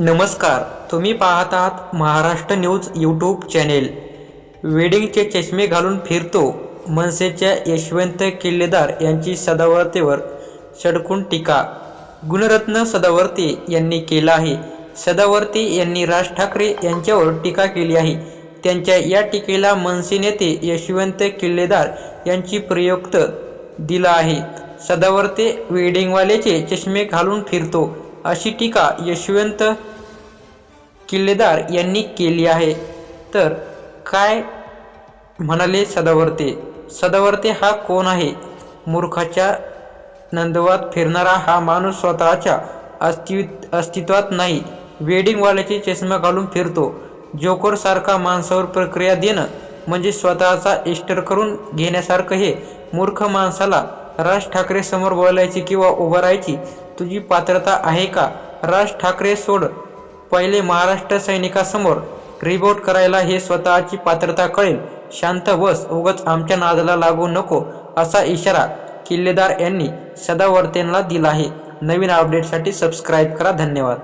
नमस्कार तुम्ही पाहत आहात महाराष्ट्र न्यूज यूट्यूब चॅनेल वेडिंगचे चष्मे घालून फिरतो मनसेच्या यशवंत किल्लेदार यांची सदावर्तेवर सडकून टीका. गुणरत्न सदावर्ते यांनी केला आहे. सदावर्ते यांनी राज ठाकरे यांच्यावर टीका केली आहे. त्यांच्या या टीकेला मनसे नेते यशवंत किल्लेदार यांची प्रयुक्त दिला आहे. सदावर्ते वेडिंगवाल्याचे चष्मे घालून फिरतो अशी टीका यशवंत किल्लेदार यांनी केली आहे. तर काय म्हणाले सदावर्ते? सदावर्ते हा कोण आहे? मूर्खाच्या नंदवात फिरणारा हा माणूस स्वतःच्या अस्तित्व अस्तित्वात नाही. वेडिंगवाल्याचे चष्मा घालून फिरतो. जोकरसारखा माणसावर प्रक्रिया देणं म्हणजे स्वतःचा इस्टर करून घेण्यासारखं हे मूर्ख माणसाला राज ठाकरे समोर बोलायची किंवा उभं राहायची तुझी पात्रता आहे का? राज ठाकरे सोड. पहिले महाराष्ट्र सैनिकासमोर रिपोर्ट करायला हे स्वतःची पात्रता कळेल. शांत बस उगच आमच्या नादाला लागू नको असा इशारा किल्लेदार यांनी सदावर्तेंना दिला आहे. नवीन अपडेटसाठी सबस्क्राईब करा धन्यवाद.